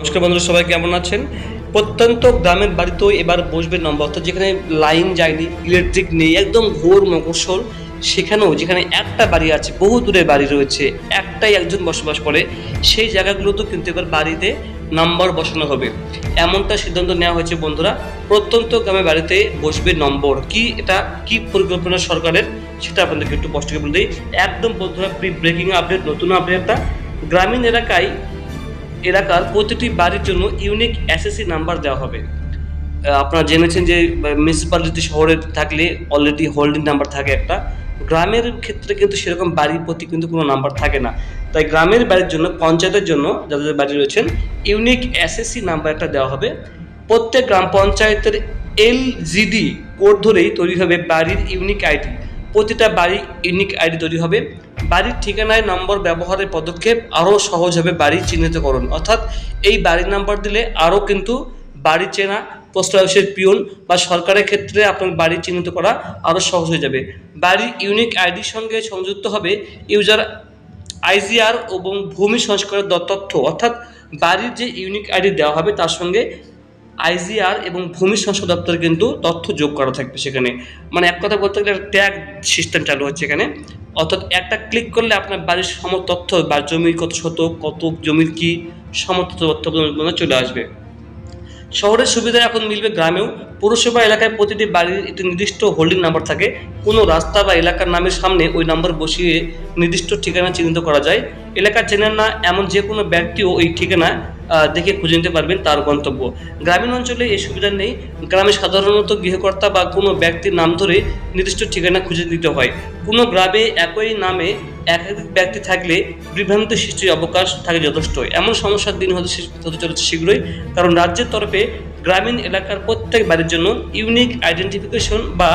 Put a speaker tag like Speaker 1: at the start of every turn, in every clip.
Speaker 1: নমস্কার বন্ধুরা, সবাই কেমন আছেন? প্রত্যন্ত গ্রামের বাড়িতেও এবার বসবে নম্বর, অর্থাৎ যেখানে লাইন যায়নি ইলেকট্রিক নেই, একদম ঘোর মকসল সেখানেও যেখানে একটা বাড়ি আছে, বহু দূরে বাড়ি রয়েছে, একটাই একজন বসবাস করে, সেই জায়গাগুলোতেও কিন্তু এবার বাড়িতে নাম্বার বসানো হবে। এমনটা সিদ্ধান্ত নেওয়া হয়েছে বন্ধুরা, প্রত্যন্ত গ্রামের বাড়িতে বসবে নম্বর। কি এটা, কি পরিকল্পনা সরকারের, সেটা আপনাদেরকে একটু কষ্ট করে বলে দিই। একদম বন্ধুরা প্রি ব্রেকিং আপডেট নতুন আপডেটটা গ্রামীণ এলাকায় এলাকার প্রতিটি বাড়ির জন্য ইউনিক এসএসসি নাম্বার দেওয়া হবে। আপনারা জেনেছেন যে মিউনিসিপ্যালিটি শহরে থাকলে অলরেডি হোল্ডিং নাম্বার থাকে একটা। গ্রামের ক্ষেত্রে কিন্তু সেরকম বাড়ির প্রতি কিন্তু কোনো নাম্বার থাকে না। তাই গ্রামের বাড়ির জন্য, পঞ্চায়েতের জন্য যাদের বাড়ি রয়েছেন ইউনিক এসএসসি নাম্বার একটা দেওয়া হবে। প্রত্যেক গ্রাম পঞ্চায়েতের এলজিডি কোড ধরেই তৈরি হবে বাড়ির ইউনিক আইডি প্রতিটা বাড়ি ইউনিক আইডি তৈরি হবে। বাড়ির ঠিকানায় নম্বর ব্যবহারের পদক্ষেপ আরও সহজ হবে বাড়ি চিহ্নিতকরণ। অর্থাৎ এই বাড়ির নাম্বার দিলে আরও কিন্তু বাড়ি চেনা, পোস্ট অফিসের পিয়ন বা সরকারের ক্ষেত্রে আপনার বাড়ি চিহ্নিত করা আরও সহজ হয়ে যাবে। বাড়ির ইউনিক আইডির সঙ্গে সংযুক্ত হবে ইউজার আইজিআর এবং ভূমি সংস্কারের তথ্য। অর্থাৎ বাড়ির যে ইউনিক আইডি দেওয়া হবে তার সঙ্গে আইজিআর এবং ভূমি সংসদ দপ্তর কিন্তু তথ্য যোগ করা থাকবে সেখানে। মানে এক কথা বলতে গেলে ট্যাগ সিস্টেম চালু হচ্ছে এখানে। অর্থাৎ একটা ক্লিক করলে আপনার বাড়ির সমস্ত তথ্য বা জমির কত শত কত জমির কি সমস্ত তথ্য চলে আসবে। শহরের সুবিধা এখন মিলবে গ্রামেও। পৌরসভা এলাকায় প্রতিটি বাড়ির একটি নির্দিষ্ট হোল্ডিং নাম্বার থাকে। কোনো রাস্তা বা এলাকার নামের সামনে ওই নাম্বার বসিয়ে নির্দিষ্ট ঠিকানা চিহ্নিত করা যায়। এলাকার চেনেন না এমন যে কোনো ব্যক্তিও ওই ঠিকানা দেখে খুঁজে নিতে পারবেন তার গন্তব্য। গ্রামীণ অঞ্চলে এই সুবিধা নেই। গ্রামে সাধারণত গৃহকর্তা বা কোনো ব্যক্তির নাম ধরে নির্দিষ্ট ঠিকানা খুঁজে দিতে হয়। কোনো গ্রামে একই নামে একাধিক ব্যক্তি থাকলে বিভ্রান্ত সৃষ্টির অবকাশ থাকে যথেষ্ট এমন সমস্যার দিন হতে হতে চলেছে শীঘ্রই, কারণ রাজ্যের তরফে গ্রামীণ এলাকার প্রত্যেক বাড়ির জন্য ইউনিক আইডেন্টিফিকেশন বা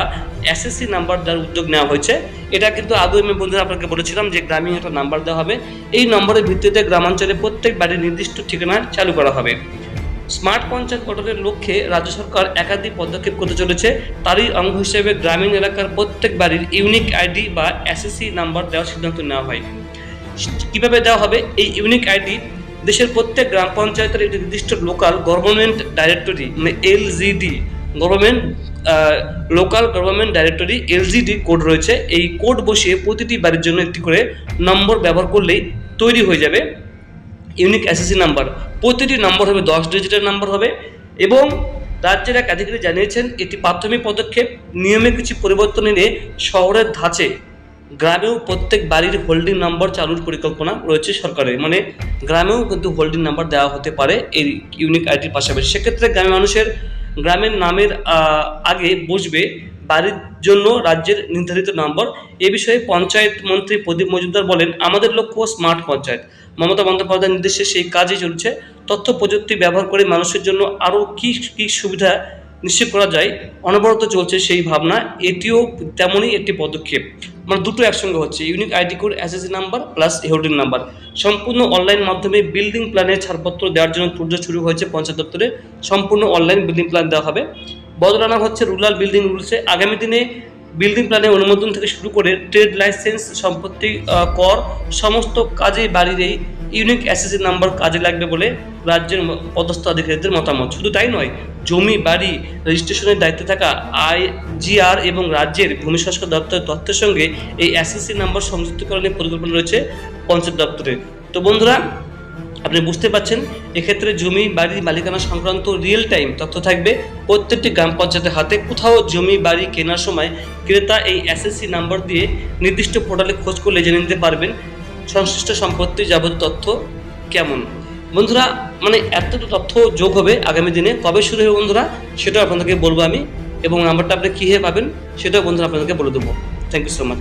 Speaker 1: এসএসসি নাম্বার দেওয়ার উদ্যোগ নেওয়া হয়েছে। এটা কিন্তু আদৌ আমি বন্ধুরা আপনাকে বলেছিলাম যে গ্রামীণ একটা নাম্বার দেওয়া হবে। এই নম্বরের ভিত্তিতে গ্রামাঞ্চলে প্রত্যেক বাড়ির নির্দিষ্ট ঠিকানা চালু করা হবে। স্মার্ট পঞ্চায়েত গঠনের লক্ষ্যে রাজ্য সরকার একাধিক পদক্ষেপ করতে চলেছে। তারই অঙ্গ হিসেবে গ্রামীণ এলাকার প্রত্যেক বাড়ির ইউনিক আইডি বা এসএসসি নাম্বার দেওয়ার সিদ্ধান্ত নেওয়া হয়। কীভাবে দেওয়া হবে? এই ইউনিক আইডি দেশের প্রত্যেক গ্রাম পঞ্চায়েতের একটি নির্দিষ্ট লোকাল গভর্নমেন্ট ডাইরেক্টরি মানে LGD government local government directory LGD code রয়েছে। এই কোড বসিয়ে প্রতিটি বাড়ির জন্য একটি করে নম্বর ব্যবহার করলেই তৈরি হয়ে যাবে ইউনিক এসএসসি নাম্বার প্রতিটি নম্বর হবে দশ ডিজিটের নাম্বার হবে এবং রাজ্যের এক আধিকারিক জানিয়েছেন, এটি প্রাথমিক পদক্ষেপ, নিয়মে কিছু পরিবর্তন এনে শহরের ধাঁচে গ্রামেও প্রত্যেক বাড়ির হোল্ডিং নাম্বার চালুর পরিকল্পনা রয়েছে সরকারের। মানে গ্রামেও কিন্তু হোল্ডিং নাম্বার দেওয়া হতে পারে এই ইউনিক আইডির পাশাপাশি। সেক্ষেত্রে গ্রামের মানুষের, গ্রামের নামের আগে বসবে বাড়ির জন্য রাজ্যের নির্ধারিত নম্বর এ বিষয়ে পঞ্চায়েত মন্ত্রী প্রদীপ মজুমদার বলেন, আমাদের লক্ষ্য স্মার্ট পঞ্চায়েত। মমতা বন্দ্যোপাধ্যায়ের নির্দেশে সেই কাজই চলছে। তথ্য প্রযুক্তি ব্যবহার করে মানুষের জন্য আরও কী কী সুবিধা নিশ্চিত করা যায়, অনবরত চলছে সেই ভাবনা, এটিও তেমনই একটি পদক্ষেপ। মানে দুটো একসঙ্গে হচ্ছে unique ID code SSC number plus holding number সম্পূর্ণ অনলাইন মাধ্যমে বিল্ডিং প্ল্যানের ছাড়পত্র দেওয়ার জন্য তোড়জোড় শুরু হয়েছে পঞ্চায়েত দপ্তরে। সম্পূর্ণ অনলাইন বিল্ডিং প্ল্যান দেওয়া হবে। বদল আনা হচ্ছে রুরাল বিল্ডিং রুলসে আগামী দিনে বিল্ডিং প্ল্যানের অনুমোদন থেকে শুরু করে ট্রেড লাইসেন্স সম্পত্তি কর, সমস্ত কাজে বাড়ির এই ইউনিক এসএসসি নাম্বার কাজে লাগবে বলে রাজ্যের পদস্থ আধিকারিকদের মতামত। শুধু তাই নয়, জমি, বাড়ি রেজিস্ট্রেশনের দায়িত্বে থাকা আইজিআর এবং রাজ্যের ভূমি সংস্কার দপ্তরের তথ্যের সঙ্গে এই এসএসসি নাম্বার সংযুক্তকরণের পরিকল্পনা রয়েছে পঞ্চায়েত দপ্তরে। তো বন্ধুরা, আপনি বুঝতে পারছেন, এক্ষেত্রে জমি বাড়ির মালিকানা সংক্রান্ত রিয়েল টাইম তথ্য থাকবে। প্রত্যেকটি গ্রাম পঞ্চায়েতের হাতে কোথাও জমি, বাড়ি কেনার সময় ক্রেতা এই এসএসসি নাম্বার দিয়ে নির্দিষ্ট পোর্টালে খোঁজ করলে জেনে নিতে পারবেন। সংশ্লিষ্ট সম্পত্তি যাবতীয় তথ্য কেমন? বন্ধুরা মানে এতটা তথ্য যোগ হবে আগামী দিনে। কবে শুরু হবে বন্ধুরা, সেটাও আপনাদেরকে বলব আমি। এবং নাম্বারটা আপনি কীভাবে পাবেন, সেটাও বন্ধুরা আপনাদেরকে বলে দেবো। Thank you so much